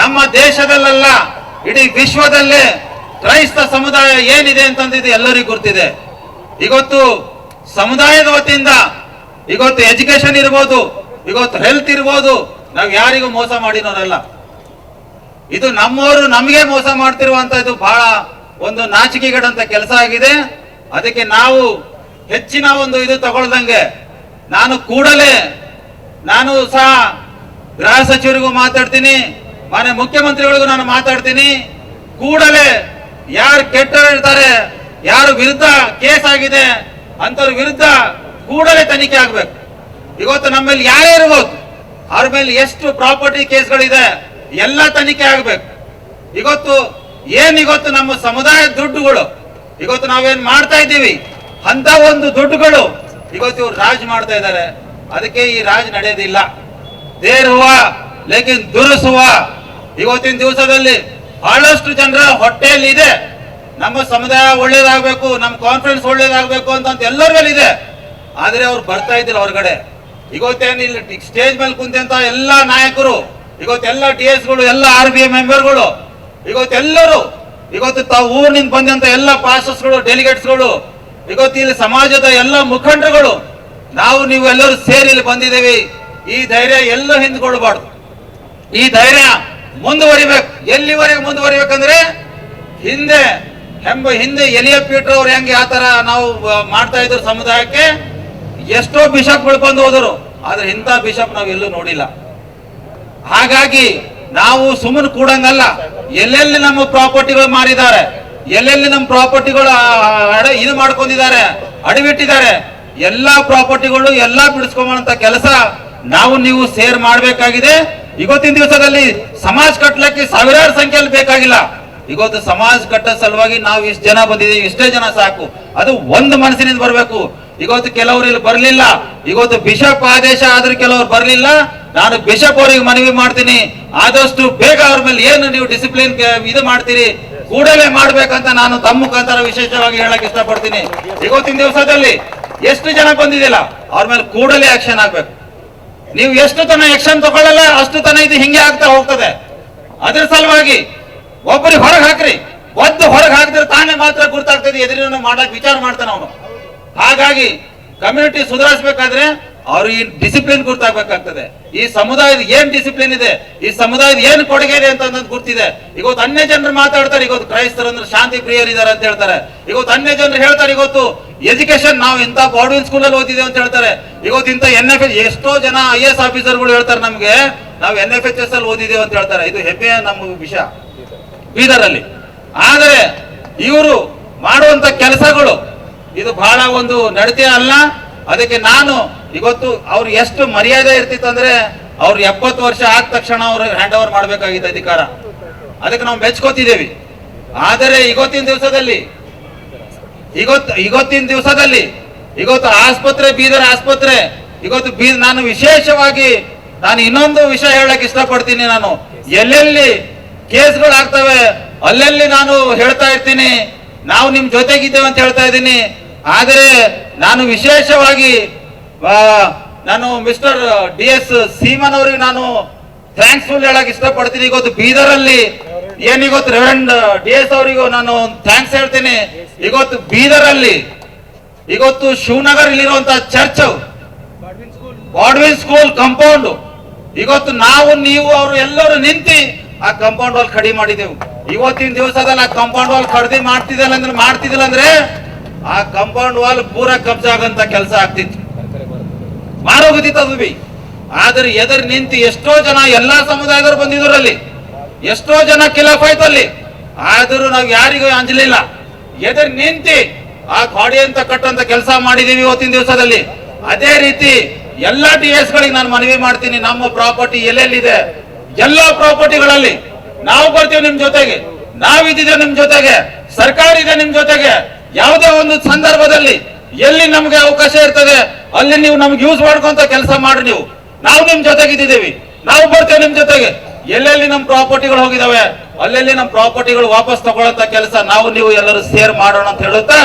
ನಮ್ಮ ದೇಶದಲ್ಲೆಲ್ಲ, ಇಡೀ ವಿಶ್ವದಲ್ಲೇ ಕ್ರೈಸ್ತ ಸಮುದಾಯ ಏನಿದೆ ಅಂತಂದಿದ್ದು ಎಲ್ಲರಿಗೂ ಗೊತ್ತಿದೆ. ಇವತ್ತು ಸಮುದಾಯದ ವತಿಯಿಂದ ಇವತ್ತು ಎಜುಕೇಶನ್ ಇರ್ಬೋದು ಇವತ್ತು ಹೆಲ್ತ್ ಇರ್ಬೋದು, ನಾವು ಯಾರಿಗೂ ಮೋಸ ಮಾಡಿರೋರಲ್ಲ ಇದು ನಮ್ಮವರು ನಮಗೆ ಮೋಸ ಮಾಡ್ತಿರುವಂತದ್ದು ಬಹಳ ಒಂದು ನಾಚಿಕೆಗಡಂತ ಕೆಲಸ ಆಗಿದೆ. ಅದಕ್ಕೆ ನಾವು ಹೆಚ್ಚಿನ ಒಂದು ಇದು ತಗೊಳ್ದಂಗೆ, ನಾನು ಕೂಡಲೇ, ನಾನು ಸಹ ಗೃಹ ಸಚಿವರಿಗೂ ಮಾತಾಡ್ತೀನಿ, ಮಾನ್ಯ ಮುಖ್ಯಮಂತ್ರಿಗಳಿಗೂ ನಾನು ಮಾತಾಡ್ತೀನಿ. ಕೂಡಲೇ ಯಾರು ಕೆಟ್ಟರಿರ್ತಾರೆ ಯಾರು ವಿರುದ್ಧ ಕೇಸ್ ಆಗಿದೆ ಅಂತವ್ರ ವಿರುದ್ಧ ಕೂಡಲೇ ತನಿಖೆ ಆಗ್ಬೇಕು. ಇವತ್ತು ನಮ್ಮಲ್ಲಿ ಯಾರೇ ಇರ್ಬೋದು, ಅವ್ರ ಮೇಲೆ ಎಷ್ಟು ಪ್ರಾಪರ್ಟಿ ಕೇಸ್ಗಳಿದೆ, ಎಲ್ಲ ತನಿಖೆ ಆಗ್ಬೇಕು. ಇವತ್ತು ಏನ್ ಇವತ್ತು ನಮ್ಮ ಸಮುದಾಯದ ದುಡ್ಡುಗಳು, ಇವತ್ತು ನಾವೇನ್ ಮಾಡ್ತಾ ಇದ್ದೀವಿ? ಅಂತ ಒಂದು ದುಡ್ಡುಗಳು ಇವತ್ತು ಇವ್ರು ರಾಜ್ ಮಾಡ್ತಾ ಇದ್ದಾರೆ. ಅದಕ್ಕೆ ಈ ರಾಜ್ ನಡೆಯೋದಿಲ್ಲ. ದೇರ್ ಹುವ ಲೇಕಿನ್ ದುರುಸ್ ಇವತ್ತಿನ ದಿವಸದಲ್ಲಿ ಬಹಳಷ್ಟು ಜನರ ಹೊಟ್ಟೆಯಲ್ಲಿ ಇದೆ ನಮ್ಮ ಸಮುದಾಯ ಒಳ್ಳೇದಾಗಬೇಕು, ನಮ್ಮ ಕಾನ್ಫಿಡೆನ್ಸ್ ಒಳ್ಳೇದಾಗಬೇಕು ಅಂತ ಎಲ್ಲರ ಇದೆ ಆದರೆ ಅವ್ರು ಬರ್ತಾ ಇದ್ದಿಲ್ಲ ಹೊರಗಡೆ. ಇವತ್ತೇನು ಇಲ್ಲಿ ಸ್ಟೇಜ್ ಮೇಲೆ ಕುಂತಂತ ಎಲ್ಲ ನಾಯಕರು, ಇವತ್ತೆಲ್ಲ ಟಿ ಎಸ್ಗಳು, ಎಲ್ಲ ಆರ್ ಬಿ ಐ ಮೆಂಬರ್ಗಳು ಇವತ್ತೆಲ್ಲರೂ, ಇವತ್ತು ತಾವು ಊರಿನಿಂದ ಬಂದಂತ ಎಲ್ಲ ಪಾಸ್ಟರ್ಸ್ಗಳು ಡೆಲಿಗೇಟ್ಸ್ಗಳು ಇವತ್ತು ಇಲ್ಲಿ ಸಮಾಜದ ಎಲ್ಲ ಮುಖಂಡರುಗಳು, ನಾವು ನೀವು ಎಲ್ಲರೂ ಸೇರಿ ಇಲ್ಲಿ ಬಂದಿದ್ದೇವೆ. ಈ ಧೈರ್ಯ ಎಲ್ಲೂ ಹಿಂದ್ಕೊಳ್ಬಾರ್ದು. ಈ ಧೈರ್ಯ ಮುಂದುವರಿಬೇಕು. ಎಲ್ಲಿವರೆಗೆ ಮುಂದುವರಿಬೇಕಂದ್ರೆ ಹಿಂದೆ ಹೆಂಬ ಹಿಂದೆ ಎಲಿಯ ಪೀಟ್ರ್ ಅವ್ರು ಹೆಂಗೆ ಆ ತರ ನಾವು ಮಾಡ್ತಾ ಇದ್ರು ಸಮುದಾಯಕ್ಕೆ ಎಷ್ಟೋ ಬಿಷಪ್ ಬಂದು ಹೋದರು. ಆದ್ರೆ ಇಂಥ ಬಿಷಪ್ ನಾವು ಎಲ್ಲೂ ನೋಡಿಲ್ಲ. ಹಾಗಾಗಿ ನಾವು ಸುಮ್ಮನೆ ಕೂಡಂಗಲ್ಲ. ಎಲ್ಲೆಲ್ಲಿ ನಮ್ಮ ಪ್ರಾಪರ್ಟಿಗಳು ಮಾರಿದ್ದಾರೆ, ಎಲ್ಲೆಲ್ಲಿ ನಮ್ಮ ಪ್ರಾಪರ್ಟಿಗಳು ಅಡ, ಇದು ಮಾಡ್ಕೊಂಡಿದ್ದಾರೆ, ಅಡವಿಟ್ಟಿದ್ದಾರೆ, ಎಲ್ಲಾ ಪ್ರಾಪರ್ಟಿಗಳು ಎಲ್ಲಾ ಬಿಡಿಸ್ಕೊಂಬಂತ ಕೆಲಸ ನಾವು ನೀವು ಸೇರ್ ಮಾಡಬೇಕಾಗಿದೆ. ಇವತ್ತಿನ ದಿವಸದಲ್ಲಿ ಸಮಾಜ ಕಟ್ಟಲಕ್ಕೆ ಸಾವಿರಾರು ಸಂಖ್ಯೆಯಲ್ಲಿ ಬೇಕಾಗಿಲ್ಲ. ಇವತ್ತು ಸಮಾಜ ಕಟ್ಟ ಸಲುವಾಗಿ ನಾವು ಇಷ್ಟು ಜನ ಬಂದಿದ್ದೀವಿ, ಇಷ್ಟೇ ಜನ ಸಾಕು. ಅದು ಒಂದು ಮನಸ್ಸಿನಿಂದ ಬರಬೇಕು. ಇವತ್ತು ಕೆಲವರು ಇಲ್ಲಿ ಬರಲಿಲ್ಲ. ಇವತ್ತು ಬಿಷಪ್ ಆದೇಶ ಆದ್ರೆ ಕೆಲವರು ಬರಲಿಲ್ಲ. ನಾನು ಬಿಷಪ್ ಅವರಿಗೆ ಮನವಿ ಮಾಡ್ತೀನಿ. ಆದಷ್ಟು ಬೇಗ ಅವ್ರ ಮೇಲೆ ಏನು ನೀವು ಡಿಸಿಪ್ಲಿನ್ ಇದು ಮಾಡ್ತೀರಿ, ಕೂಡಲೇ ಮಾಡ್ಬೇಕಂತ ನಾನು ತಮ್ಮ ಮುಖಾಂತರ ವಿಶೇಷವಾಗಿ ಹೇಳಕ್ ಇಷ್ಟಪಡ್ತೀನಿ. ಇವತ್ತಿನ ದಿವಸದಲ್ಲಿ ಎಷ್ಟು ಜನ ಬಂದಿದ್ದಿಲ್ಲ ಅವ್ರ ಮೇಲೆ ಕೂಡಲೇ ಆಕ್ಷನ್ ಆಗ್ಬೇಕು. ನೀವು ಎಷ್ಟು ತನ ಆಕ್ಷನ್ ತಗೊಳ್ಳಲ್ಲ, ಅಷ್ಟು ತನ ಇದು ಹಿಂಗೆ ಆಗ್ತಾ ಹೋಗ್ತದೆ. ಅದ್ರ ಸಲುವಾಗಿ ಒಬ್ಬರಿಗೆ ಹೊರಗೆ ಹಾಕ್ರಿ. ಒದ್ದು ಹೊರಗೆ ಹಾಕಿದ್ರೆ ತಾನೇ ಮಾತ್ರ ಗುರ್ತಾಗ್ತದೆ, ಎದುರಿನ ಮಾಡಕ್ ವಿಚಾರ ಮಾಡ್ತಾನೆ ಅವನು. ಹಾಗಾಗಿ ಕಮ್ಯುನಿಟಿ ಸುಧಾರಿಸಬೇಕಾದ್ರೆ ಅವ್ರು ಈ ಡಿಸಿಪ್ಲಿನ್ ಗುರ್ತಾಗಬೇಕಾಗ್ತದೆ. ಈ ಸಮುದಾಯದ ಏನ್ ಡಿಸಿಪ್ಲಿನ್ ಇದೆ, ಈ ಸಮುದಾಯದ ಏನ್ ಕೊಡುಗೆ ಇದೆ ಅಂತ ಅನ್ನೋದು ಗುರ್ತಿದೆ. ಇವತ್ತು ಅನ್ಯ ಜನರು ಮಾತಾಡ್ತಾರೆ, ಇವತ್ತು ಕ್ರೈಸ್ತರು ಅಂದ್ರೆ ಶಾಂತಿ ಪ್ರಿಯರಿದ್ದಾರೆ ಅಂತ ಹೇಳ್ತಾರೆ. ಇವತ್ತು ಅನ್ಯ ಜನರು ಹೇಳ್ತಾರೆ, ಇವತ್ತು ಎಜುಕೇಶನ್ ನಾವು ಇಂಥ ಗೋರ್ಮೆಂಟ್ ಸ್ಕೂಲ್ ಅಲ್ಲಿ ಓದಿದ್ದೇವೆ ಅಂತ ಹೇಳ್ತಾರೆ. ಇವತ್ತು ಇಂಥ ಎನ್ ಎಫ್ ಎಷ್ಟೋ ಜನ ಐ ಎಸ್ ಆಫೀಸರ್ಗಳು ಹೇಳ್ತಾರೆ ನಮಗೆ, ನಾವು ಎನ್ ಎಫ್ ಎಚ್ ಎಸ್ ಅಲ್ಲಿ ಓದಿದ್ದೇವೆ ಅಂತ ಹೇಳ್ತಾರೆ. ಇದು ಹೆಮ್ಮೆಯ ನಮ್ಮ ವಿಷಯ. ಬೀದರಲ್ಲಿ. ಆದರೆ, ಇವರು ಮಾಡುವಂತ ಕೆಲಸಗಳು, ಇದು ಬಹಳ ಒಂದು ನಡತೆ ಅಲ್ಲ. ಅದಕ್ಕೆ ನಾನು ಇವತ್ತು ಅವ್ರು ಎಷ್ಟು ಮರ್ಯಾದೆ ಇರ್ತಿತ್ತು ಅಂದ್ರೆ, ಅವ್ರು ಎಪ್ಪತ್ತು ವರ್ಷ ಆದ ತಕ್ಷಣ ಅವ್ರು ಹ್ಯಾಂಡ್ ಓವರ್ ಮಾಡಬೇಕಾಗಿತ್ತು ಅಧಿಕಾರ. ಅದಕ್ಕೆ ನಾವು ಮೆಚ್ಕೋತಿದ್ದೇವೆ. ಆದರೆ, ಇವತ್ತಿನ ದಿವಸದಲ್ಲಿ ಇವತ್ತು, ಇವತ್ತಿನ ದಿವಸದಲ್ಲಿ, ಇವತ್ತು ಆಸ್ಪತ್ರೆ, ಬೀದರ್ ಆಸ್ಪತ್ರೆ, ಇವತ್ತು ಬೀದ ನಾನು ವಿಶೇಷವಾಗಿ, ನಾನು ಇನ್ನೊಂದು ವಿಷಯ ಹೇಳಕ್ ಇಷ್ಟಪಡ್ತೀನಿ ನಾನು. ಎಲ್ಲೆಲ್ಲಿ ಕೇಸ್ಗಳು ಆಗ್ತವೆ ಅಲ್ಲೆಲ್ಲಿ ನಾನು ಹೇಳ್ತಾ ಇರ್ತೀನಿ. ನಾವು ನಿಮ್ ಜೊತೆಗಿದ್ದೇವೆ ಅಂತ ಹೇಳ್ತಾ ಇದ್ದೀನಿ. ಆದರೆ ನಾನು ವಿಶೇಷವಾಗಿ ನಾನು ಮಿಸ್ಟರ್ ಡಿ ಎಸ್ ಸೀಮನ್ ಅವರಿಗೆ ನಾನು ಥ್ಯಾಂಕ್ಸ್ಫುಲ್ ಹೇಳಕ್ ಇಷ್ಟಪಡ್ತೀನಿ. ಇವತ್ತು ಬೀದರಲ್ಲಿ ಏನ್ ಇವತ್ತು ರೆವರೆಂಡ್ ಡಿ ಎಸ್ ಅವರಿಗೂ ನಾನು ಥ್ಯಾಂಕ್ಸ್ ಹೇಳ್ತೀನಿ. ಇವತ್ತು ಬೀದರಲ್ಲಿ ಇವತ್ತು ಶಿವನಗರ್ ಇಲ್ಲಿರುವಂತ ಚರ್ಚ್ ಬಾಡ್ವಿನ್ ಸ್ಕೂಲ್ ಕಾಂಪೌಂಡ್ ಇವತ್ತು ನಾವು ನೀವು ಅವರು ಎಲ್ಲರೂ ನಿಂತಿ ಆ ಕಾಂಪೌಂಡ್ ವಾಲ್ ಕಡಿ ಮಾಡಿದೆವು. ಇವತ್ತಿನ ದಿವಸದಲ್ಲಿ ಆ ಕಾಂಪೌಂಡ್ ವಾಲ್ ಖರೀದಿ ಮಾಡ್ತಿದ್ದಲ್ಲ ಅಂದ್ರೆ ಮಾಡ್ತಿದ್ದಿಲ್ಲ ಅಂದ್ರೆ ಆ ಕಾಂಪೌಂಡ್ ವಾಲ್ ಪೂರ ಕಬ್ಜಾ ಆಗಂತ ಕೆಲಸ ಆಗ್ತಿತ್ತು. ಮಾರೋಗುತ್ತಿತ್ತು ಅದು ಬಿ ಆದ್ರೆ ಎದುರು ನಿಂತು ಎಷ್ಟೋ ಜನ ಎಲ್ಲಾ ಸಮುದಾಯದವರು ಬಂದಿದ್ರು ಅಲ್ಲಿ. ಎಷ್ಟೋ ಜನ ಕಿಲಾಫ್ ಆಯ್ತು ಅಲ್ಲಿ ಆದರೂ ನಾವು ಯಾರಿಗೂ ಅಂಜಲಿಲ್ಲ ಎದುರು ನಿಂತಿ ಆ ಗಾಡಿ ಅಂತ ಕಟ್ಟಂತ ಕೆಲಸ ಮಾಡಿದೀವಿ ಇವತ್ತಿನ ದಿವಸದಲ್ಲಿ. ಅದೇ ರೀತಿ ಎಲ್ಲಾ ಟಿ ಎಸ್ ಗಳಿಗೆ ನಾನು ಮನವಿ ಮಾಡ್ತೀನಿ, ನಮ್ಮ ಪ್ರಾಪರ್ಟಿ ಎಲ್ಲೆಲ್ಲಿದೆ? ಎಲ್ಲಾ ಪ್ರಾಪರ್ಟಿಗಳಲ್ಲಿ. ನಾವು ಬರ್ತೀವಿ ನಿಮ್ ಜೊತೆಗೆ. ನಾವಿದ್ದೀವಿ ನಿಮ್ ಜೊತೆಗೆ. ಸರ್ಕಾರ ಇದೆ ನಿಮ್ ಜೊತೆಗೆ. ಯಾವುದೇ ಒಂದು ಸಂದರ್ಭದಲ್ಲಿ ಎಲ್ಲಿ ನಮ್ಗೆ ಅವಕಾಶ ಇರ್ತದೆ, ಅಲ್ಲಿ ನೀವು ನಮ್ಗೆ ಯೂಸ್ ಮಾಡ್ಕೊಂತ ಕೆಲಸ ಮಾಡ್ರಿ ನೀವು. ನಾವು ನಿಮ್ ಜೊತೆಗಿದ್ದೀವಿ ನಾವು ಬರ್ತೇವೆ ನಿಮ್ ಜೊತೆಗೆ. ಎಲ್ಲೆಲ್ಲಿ ನಮ್ಮ ಪ್ರಾಪರ್ಟಿಗಳು ಹೋಗಿದಾವೆ, ಅಲ್ಲೆಲ್ಲಿ ನಮ್ಮ ಪ್ರಾಪರ್ಟಿಗಳು ವಾಪಸ್ ತಗೊಳ್ಳಂತ ಕೆಲಸ ನಾವು, ನೀವು ಎಲ್ಲರೂ ಸೇರ್ ಮಾಡೋಣ ಅಂತ ಹೇಳುತ್ತಾ?